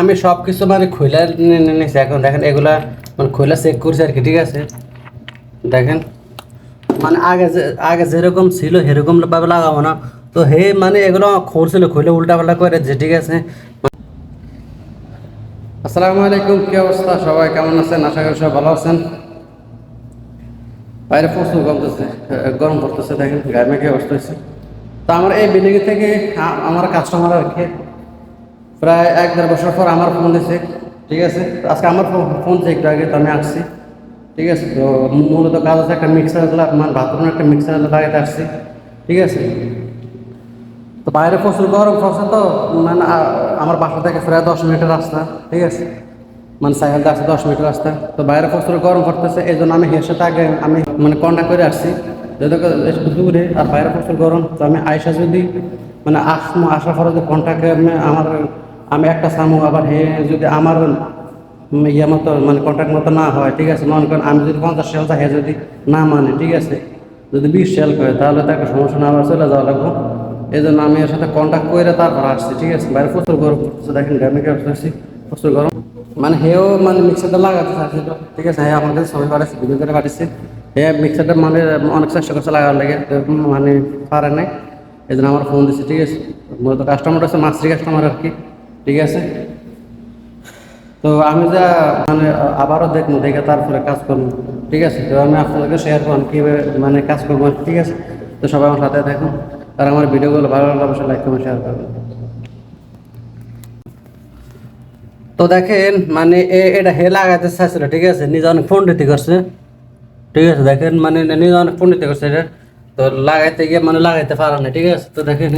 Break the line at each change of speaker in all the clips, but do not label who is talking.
আমি সব কিছু মানে খোলা নিয়েছি এখন দেখেন এগুলা মানে খোলা চেক করছি আর কি, ঠিক আছে? দেখেন মানে আগে আগে যেরকম ছিল সেরকম ভাবে লাগাবো না। তো হে মানে এগুলো খোলছিল খুলে উল্টা পাল্টা করে যে, ঠিক আছে? আসসালামু আলাইকুম, কি অবস্থা? সবাই কেমন আছেন? আশা করি সবাই ভালো আছেন। বাইরে প্রচুর কমতেছে গরম পড়তেছে, দেখেন গায়ে কি অবস্থা হয়েছে। তো আমার এই বিল্ডিং থেকে আমার কাস্টমার আর কি প্রায় এক দেড় বছর পর আমার ফোন দিছে ঠিক আছে? আজকে আমার ফোন- একটু আগে তো আমি আসছি, ঠিক আছে? তো মূলত কাজ আছে একটা মিক্সার আমার বাথরুমে একটা মিক্সার লাগাইতে আসছি, ঠিক আছে? তো বাইরে প্রচুর গরম পড়ছে তো মানে আমার বাসা থেকে প্রায় দশ মিনিটের রাস্তা, ঠিক আছে? মানে সাইকেল আসছে দশ মিনিটের রাস্তা। তো বাইরে প্রচুর গরম পড়তেছে এই জন্য আমি সাথে আগে আমি মানে কন্ট্যাক্ট করে আসছি। যেহেতু দূরে আর বাইরে প্রচুর গরম, তো আমি আইসা যদি মানে আসমো আসার পরে যদি কন্ট্যাক্টে আমার আমি একটা সামু আবার হে যদি আমার ইয়ে মতো মানে কন্ট্যাক্ট মতো না হয়, ঠিক আছে? মনে করেন আমি যদি পঞ্চাশ সেল চাই যদি না মানে ঠিক আছে? যদি বিশ সেল করে, তাহলে তো একটা সমস্যা না, আবার চলে যাওয়া লাগবে। এই জন্য আমি এর সাথে কন্ট্যাক্ট করে তারপর আসছি, ঠিক আছে? বাইরে প্রচুর গরম দেখেন গ্রামে হচ্ছে প্রচুর গরম। মানে হেও মানে মিক্সারটা লাগাতে চাচ্ছিল ঠিক আছে? হ্যাঁ আমাদের সবাই পাঠাচ্ছে ভিডিও করে পাঠিয়েছে হ্যাঁ মিক্সারটা মানে অনেক চেষ্টা করছে লাগার লেগে মানে পারে নাই। এই জন্য আমার ফোন দিচ্ছে ঠিক আছে? মূলত কাস্টমার আছে মাস্টারি কাস্টমার আর কি। ঠিক আছে? তো আমি যা মানে আবারও দেখব, দেখে তারপরে কাজ করব, ঠিক আছে? তো আমি আপনাদেরকে শেয়ার করলাম কীভাবে মানে কাজ করব, ঠিক আছে? তো সবাই আমার সাথে দেখুন আর আমার ভিডিওগুলো ভালো লাগলে অবশ্যই লাইক করবেন শেয়ার করবেন। তো দেখেন মানে এটা হে লাগাতে চাইছিল, ঠিক আছে? নিজে অনেক পণ্ডিতি করছে। ঠিক আছে, দেখেন মানে নিজে অনেক পণ্ডিতি করছে এটা। তো লাগাইতে গিয়ে মানে লাগাইতে পারে না ঠিক আছে? তো দেখেন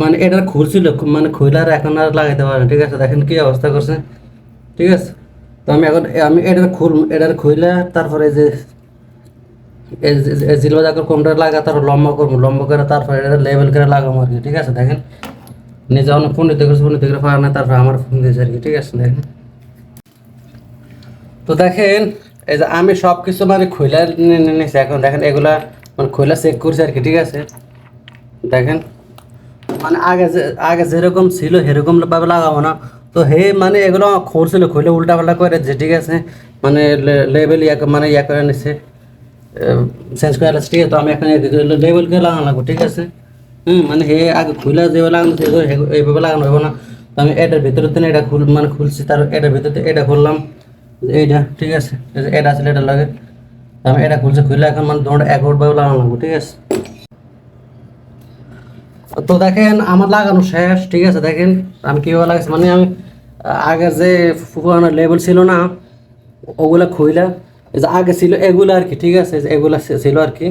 মানে এটা খুলছিল মানে খুলার এখন আর লাগাইতে পারে ঠিক আছে? দেখেন কি অবস্থা করছে, ঠিক আছে? তো আমি এখন আমি এটার খুল এটার খুইলা তারপরে যে জিলবা জাকর কমটা লাগা, তারপর লম্বা করব, লম্বা করে তারপরে এটা লেভেল করে লাগাবো আর কি, ঠিক আছে? দেখেন? নিজে অনেক ফোন দিতে করছে, ফোন দিতে করে পারে না, তারপর আমার ফোন দিয়েছে আর কি, ঠিক আছে? দেখেন? তো দেখেন, এই যে আমি সব কিছু মানে খোলা নিয়েছি এখন দেখেন এগুলা মানে খোলা চেক করছি আর কি, ঠিক আছে? দেখেন? মানে আগে যে, আগে যেরকম ছিল সেরকম ভাবে লাগাবো না। তো হে মানে এগুলো খোলছিল খুলে উল্টা পাল্টা করে যে ঠিক আছে মানে লেভেল ইয়া করে- মানে ইয়া করে নিচ্ছে চেঞ্জ করে আসছে ঠিক আছে? তো আমি এখন লেভেল করে লাগানো লাগবো, ঠিক আছে? হুম মানে হে আগে খুলে যেভাবে লাগানো ছিল হে- এইভাবে লাগানো হবে না। তো আমি এটার ভিতরে তো এটা খুল মানে খুলছি, তার এটার ভিতরে এটা খুললাম, এইটা, ঠিক আছে? এই যে এটা আসলে এটা লাগে। তো আমি এটা খুলছি খুলে এখন মানে তোমার একভাবে লাগানো লাগবো, ঠিক আছে? তো দেখেন, আমার লাগানো শেষ, ঠিক আছে? দেখেন, আমি কীভাবে লাগাইছি? মানে আমি আগে যে পুরানো লেভেল ছিল না, ওগুলা খুইলা যে আগে ছিল এগুলো আর কি, ঠিক আছে? এগুলা ছিল আর কি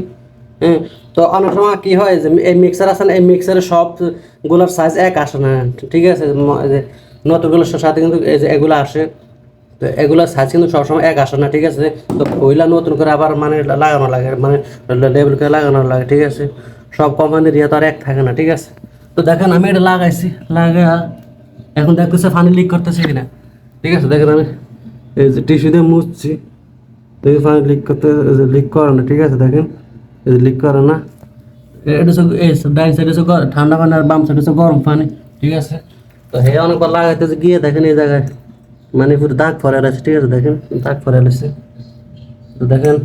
হ্যাঁ? তো অনেক সময় কী হয় যে, এই মিক্সার আছে না, এই মিক্সারে সবগুলোর সাইজ এক আসে না, ঠিক আছে? নতুনগুলোর সাথে কিন্তু এই যে এগুলো আসে, তো এগুলোর সাইজ কিন্তু সবসময় এক আসে না, ঠিক আছে? তো কইলা নতুন করে আবার মানে লাগানো লাগে মানে লেবেল করে লাগানো লাগে, ঠিক আছে? সব কোম্পানির ইয়ে তো আর এক থাকে না, ঠিক আছে? তো দেখেন আমি এটা লাগাইছি লাগা এখন দেখতেছে পানি লিক করতেছে কিনা, ঠিক আছে? দেখেন আমি এই যে টিস্যু দিয়ে মুছছি, দেখি পানি লিক করতে লিক করে না, ঠিক আছে? দেখেন, এই যে লিক করে না, এটা সব এই ডাইন সাইডে হচ্ছে ঠান্ডা পানি আর বাম সাইডে হচ্ছে গরম পানি, ঠিক আছে? তো হে অনেকবার লাগাইতেছে, গিয়ে দেখেন এই জায়গায় মানে পুরো দাগ ফরে আছে ঠিক আছে? দেখেন, দাগ ফরে আছে তো দেখেন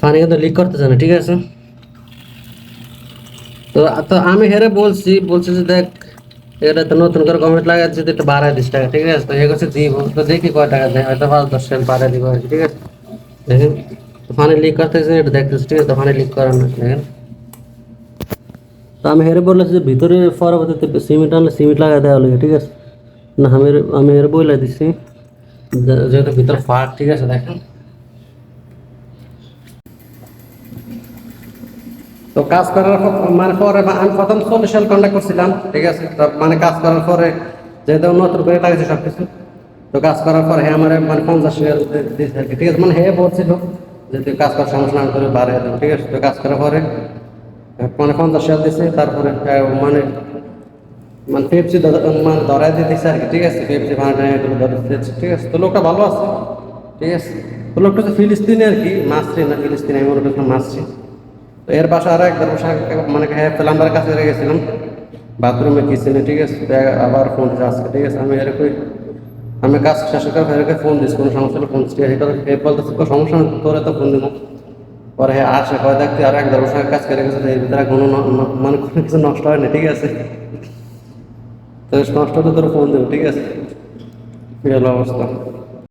পানি কিন্তু লিক করতেছে না, ঠিক আছে? তো তো আমি হেরে বলছি বলছি যে দেখ, এটা তো নতুন করে কমেন্ট লাগাচ্ছি, তো বাড়াই দিস টাকা, ঠিক আছে? তো এ করছে দিব তো দেখি কয় টাকা দেয়, হয়তো পাঁচ দশ সেন্ট বাড়াই দিব ঠিক আছে? দেখেন পানি লিক করতেছে এটা দেখতেছি, ঠিক আছে? পানি লিক করে না দেখেন। তো আমি হেরে বললাম যে ভিতরে পরবর্তীতে সিমেন্ট আনলে সিমেন্ট লাগাই দেওয়া লাগে, ঠিক আছে? না, আমি হেরে- আমি এর বলে দিচ্ছি যেহেতু ভিতরে ফাঁক, ঠিক আছে, দেখেন। তো কাজ করার মানে পরে আমি প্রথম চল্লিশ কন্ট্যাক্ট করছিলাম, ঠিক আছে? মানে কাজ করার পরে যেহেতু নতুন করে লাগাইছে সব কিছু তো কাজ করার পরে হ্যাঁ আমার মানে পঞ্চাশ দিয়েছে আর কি, ঠিক আছে? মানে হ্যাঁ বলছিল যে তুই কাজ করার সমস্যা না করে বাড়িয়ে দেবো, ঠিক আছে? তো কাজ করার পরে মানে পঞ্চাশ টাকা দিয়েছে, তারপরে মানে মানে পেপসি মানে ধরাই দিয়ে দিচ্ছে আর কি, ঠিক আছে? পেপসি ভাড়া এগুলো ধরে দিচ্ছে ঠিক আছে? তো লোকটা ভালো আছে, ঠিক আছে? তো লোকটা হচ্ছে ফিলিস্তিনি আর কি মাছরি না, ফিলিস্তিনি, আমি করছিলাম মাছরি তো এর পাশে আর একবার মানে হ্যাঁ প্লাম্বার কাছে রেখে গেছিলাম বাথরুমে কিচেনে ঠিক আছে? আবার ফোন দিচ্ছে আজকে, ঠিক আছে? আমি এরকম আমি কাজ শেষ করে এরকম ফোন দিচ্ছি কোনো সমস্যা হলে ফোন দিচ্ছি এটা বলতেছে কোনো সমস্যা তোরে তো ফোন দেবো। পরে হ্যাঁ আসে, কয় দেখতে আর এক দেড় কাজ করে গেছে এর ভিতরে কোনো মানে কোনো কিছু নষ্ট হয় না ঠিক আছে? তো নষ্ট হলে তোর ফোন দেবো, ঠিক আছে? হলো অবস্থা।